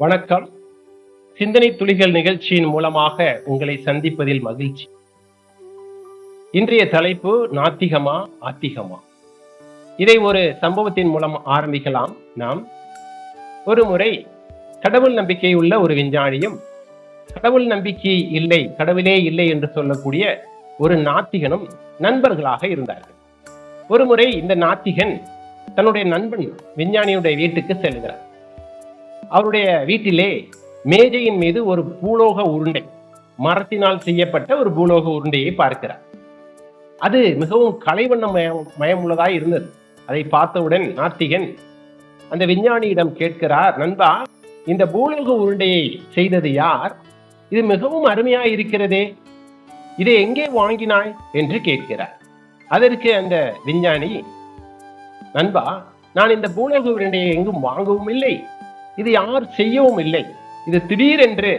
வணக்கம். சிந்தனை துளிகள் நிகழ்ச்சியின் மூலமாக உங்களை சந்திப்பதில் மகிழ்ச்சி. இன்றைய தலைப்பு நாத்திகமா ஆத்திகமா? இதை ஒரு சம்பவத்தின் மூலம் ஆரம்பிக்கலாம் நாம். ஒரு முறை கடவுள் நம்பிக்கை உள்ள ஒரு விஞ்ஞானியும் கடவுள் நம்பிக்கை இல்லை கடவுளே இல்லை என்று சொல்லக்கூடிய ஒரு நாத்திகனும் நண்பர்களாக இருந்தார்கள். ஒரு முறை இந்த நாத்திகன் தன்னுடைய நண்பன் விஞ்ஞானியுடைய வீட்டுக்கு செல்கிறார். அவருடைய வீட்டிலே மேஜையின் மீது ஒரு பூலோக உருண்டை மரத்தினால் செய்யப்பட்ட ஒரு பூலோக உருண்டையை பார்க்கிறார். அது மிகவும் கலைவண்ண மயம் மயமுள்ளதாய் இருந்தது. அதை பார்த்தவுடன் நாத்திகன் அந்த விஞ்ஞானியிடம் கேட்கிறார் நண்பா இந்த பூலோக உருண்டையை செய்தது யார்? இது மிகவும் அருமையாய் இருக்கிறதே. இதை எங்கே வாங்கினாய்? என்று கேட்கிறார். அதற்கு அந்த விஞ்ஞானி நண்பா நான் இந்த பூலோக உருண்டையை எங்கும் வாங்கவும் இல்லை. இது யார் செய்யவும் இல்லை. இது திடீரென்று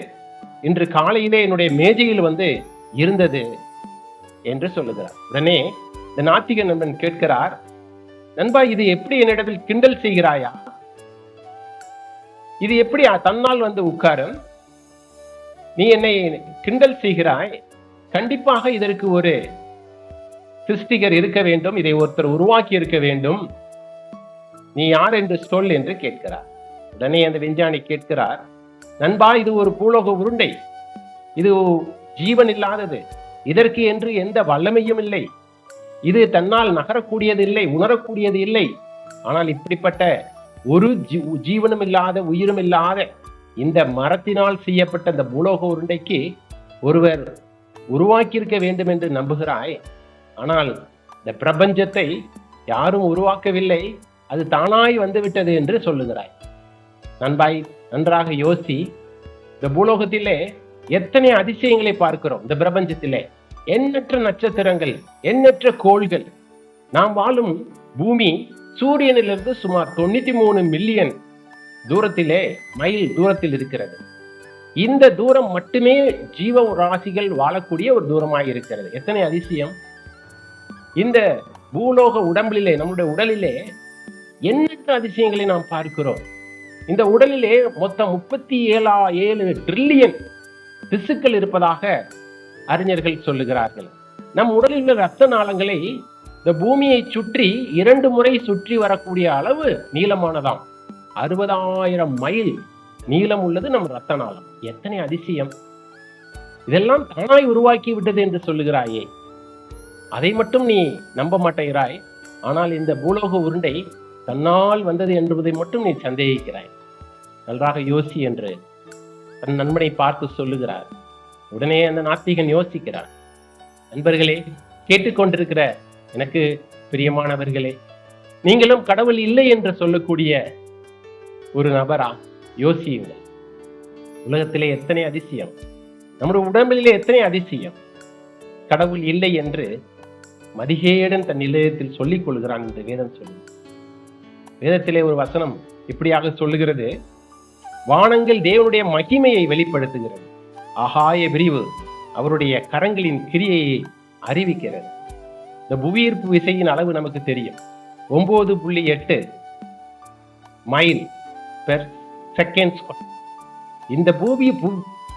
இன்று காலையிலே என்னுடைய மேஜையில் வந்து இருந்தது என்று சொல்லுகிறார். உடனே இந்த நாத்திக நண்பன் கேட்கிறார் நண்பா இது எப்படி என்னிடத்தில் கிண்டல் செய்கிறாயா? இது எப்படி தன்னால் வந்து உட்காரும் நீ என்னை கிண்டல் செய்கிறாய்? கண்டிப்பாக இதற்கு ஒரு சிருஷ்டிகர் இருக்க வேண்டும். இதை ஒருத்தர் உருவாக்கி இருக்க வேண்டும். நீ யார் என்று சொல் என்று கேட்கிறார். உடனே அந்த விஞ்ஞானி கேட்கிறார் நண்பா இது ஒரு பூலோக உருண்டை. இது ஜீவன் இல்லாதது இதற்கு என்று எந்த வல்லமையும் இல்லை. இது தன்னால் நகரக்கூடியது இல்லை உணரக்கூடியது இல்லை. ஆனால் இப்படிப்பட்ட ஒரு ஜீவனும் இல்லாத உயிரும் இல்லாத இந்த மரத்தினால் செய்யப்பட்ட இந்த பூலோக உருண்டைக்கு ஒருவர் உருவாக்கியிருக்க வேண்டும் என்று நம்புகிறாய். ஆனால் இந்த பிரபஞ்சத்தை யாரும் உருவாக்கவில்லை. அது தானாய் வந்துவிட்டது என்று சொல்லுகிறாய். நண்பாய் நன்றாக யோசி. இந்த பூலோகத்திலே எத்தனை அதிசயங்களை பார்க்கிறோம். இந்த பிரபஞ்சத்திலே எண்ணற்ற நட்சத்திரங்கள் எண்ணற்ற கோள்கள். நாம் வாழும் பூமி சூரியனிலிருந்து சுமார் தொண்ணூத்தி மூணு மில்லியன் தூரத்திலே மைல் தூரத்தில் இருக்கிறது. இந்த தூரம் மட்டுமே ஜீவ ராசிகள் வாழக்கூடிய ஒரு தூரமாக இருக்கிறது. எத்தனை அதிசயம்? இந்த பூலோக உடம்பிலே நம்முடைய உடலிலே எண்ணற்ற அதிசயங்களை நாம் பார்க்கிறோம். இந்த உடலிலே மொத்தம் முப்பத்தி ஏழா ஏழு ட்ரில்லியன் திசுக்கள் இருப்பதாக அறிஞர்கள் சொல்லுகிறார்கள். நம் உடலில் உள்ள ரத்த நாளங்களை இந்த பூமியை சுற்றி இரண்டு முறை சுற்றி வரக்கூடிய அளவு நீளமானதாம். அறுபதாயிரம் மைல் நீளம் உள்ளது நம் ரத்த நாளம். எத்தனை அதிசயம். இதெல்லாம் தானாய் உருவாக்கி விட்டது என்று சொல்லுகிறாயே. அதை மட்டும் நீ நம்ப மாட்டேகிறாய் ஆனால் இந்த பூலோக உருண்டை தன்னால் வந்தது என்பதை மட்டும் நீ சந்தேகிக்கிறாய். நன்றாக யோசி என்று தன் நண்பனை பார்த்து சொல்லுகிறார். உடனே அந்த நாத்திகன் யோசிக்கிறார். நண்பர்களே கேட்டுக்கொண்டிருக்கிற எனக்கு பிரியமானவர்களே நீங்களும் கடவுள் இல்லை என்று சொல்லக்கூடிய ஒரு நபரா? யோசியுங்கள். உலகத்திலே எத்தனை அதிசயம்? நம்முடைய உடம்பிலே எத்தனை அதிசயம்? கடவுள் இல்லை என்று மதிகேடன் தன் நிலையத்தில் சொல்லிக் கொள்கிறான் என்று வேதம் சொல்லு வேதத்திலே ஒரு வசனம் இப்படியாக சொல்லுகிறது. வானங்கள் தேவனுடைய மகிமையை வெளிப்படுத்துகிறது. அகாய பிரிவு அவருடைய கரங்களின் கிரியையை அறிவிக்கிறது. இந்த புவியீர்ப்பு விசையின் அளவு நமக்கு தெரியும். ஒன்பது புள்ளி எட்டு மைல் பெர் செகண்ட் இந்த பூமி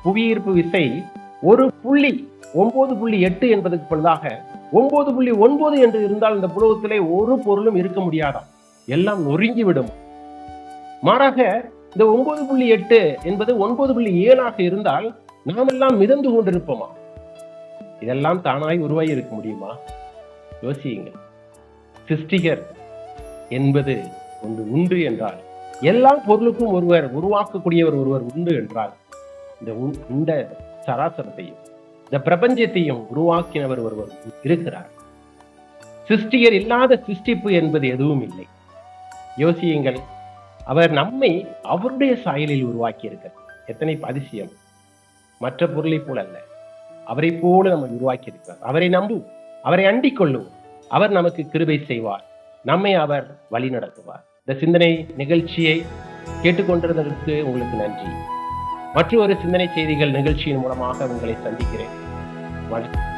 புவியீர்ப்பு விசை ஒரு புள்ளி ஒன்பது புள்ளி எட்டு என்பதற்கு பொழுதாக ஒன்பது புள்ளி ஒன்பது என்று இருந்தால் இந்த புலகத்திலே ஒரு பொருளும் இருக்க முடியாதாம். எல்லாம் நொறுங்கிவிடும் மாறாக இந்த ஒன்பது புள்ளி எட்டு என்பது ஒன்பது புள்ளி ஏழாக இருந்தால் நாமெல்லாம் மிதந்து கொண்டிருப்போமா? இதெல்லாம் தானாய் உருவாகி இருக்க முடியுமா? யோசியுங்க சிருஷ்டிகர் என்பது ஒன்று உண்டு என்றால் எல்லா பொருளுக்கும் ஒருவர் உருவாக்கக்கூடியவர் ஒருவர் உண்டு என்றால் இந்த இந்த சராசரத்தையும் இந்த பிரபஞ்சத்தையும் உருவாக்கினவர் ஒருவர் இருக்கிறார். சிருஷ்டியர் இல்லாத சிருஷ்டிப்பு என்பது எதுவும் இல்லை. யோசியுங்கள். அவர் நம்மை அவருடைய சாயலில் உருவாக்கி இருக்கிறார் எத்தனை அதிசயம். மற்ற பொருளை போல அல்ல. அவரை போல நம்ம உருவாக்கி இருக்கிறார் அவரை நம்பும் அவரை அண்டிக் கொள்ளும். அவர் நமக்கு கிருபை செய்வார். நம்மை அவர் வழி நடத்துவார். இந்த சிந்தனை நிகழ்ச்சியை கேட்டுக்கொண்டிருந்ததற்கு உங்களுக்கு நன்றி. மற்றொரு சிந்தனை செய்திகள் நிகழ்ச்சியின் மூலமாக உங்களை சந்திக்கிறேன். வணக்கம்